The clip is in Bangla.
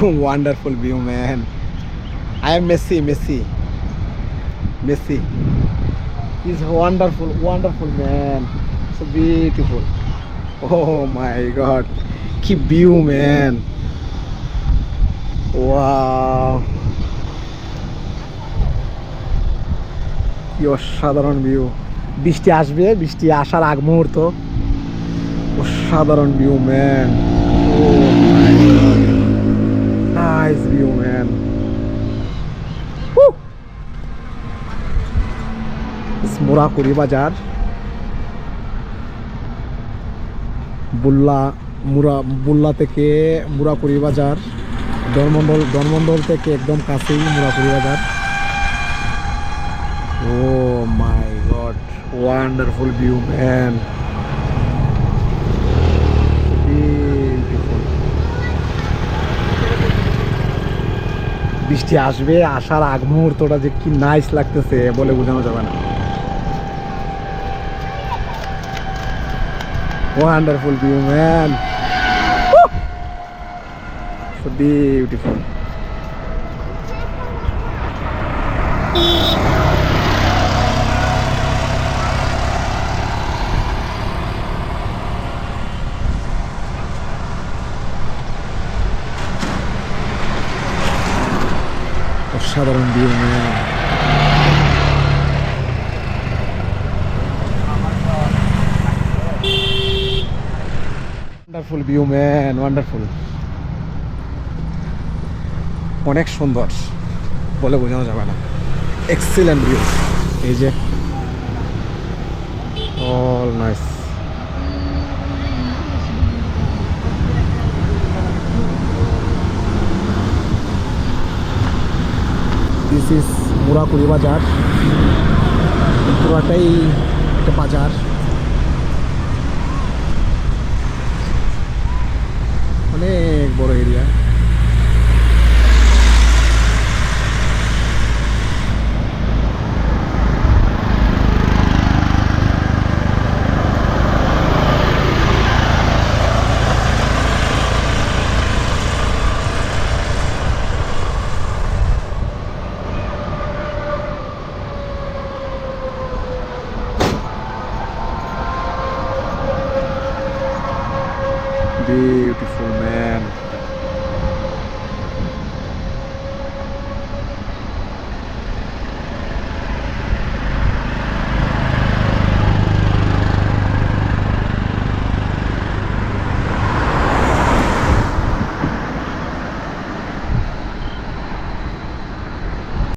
wonderful view, man. I am Messi, Messi. Messi. He's wonderful, wonderful, man. So beautiful. Oh my god. Keep view, man. Wow. কি অসাধারণ ভিউ বৃষ্টি আসবে বৃষ্টি আসার আগ মুহূর্ত অসাধারণ view man oh nice view man Morakuri বাজার বুল্লা মুরা বুল্লা থেকে মুরাকুড়ি বাজার ধর্মন্ডল ধর্মন্ডল থেকে একদম কাছেই মুরাকুড়ি বাজার ও my God wonderful view man beautiful বৃষ্টি আসবে, আসার আগ মুহূর্তটা যে কি নাইস লাগতেছে বলে বোঝানো যাবে না। Wonderful view man so view man wonderful view man wonderful অনেক সুন্দর, বলে বোঝানো যাবে না। এক্সিলেন্ট ভিউ এই যে all nice this is Murakuri বাজার পুরাটাই একটা বাজার। Beautiful man.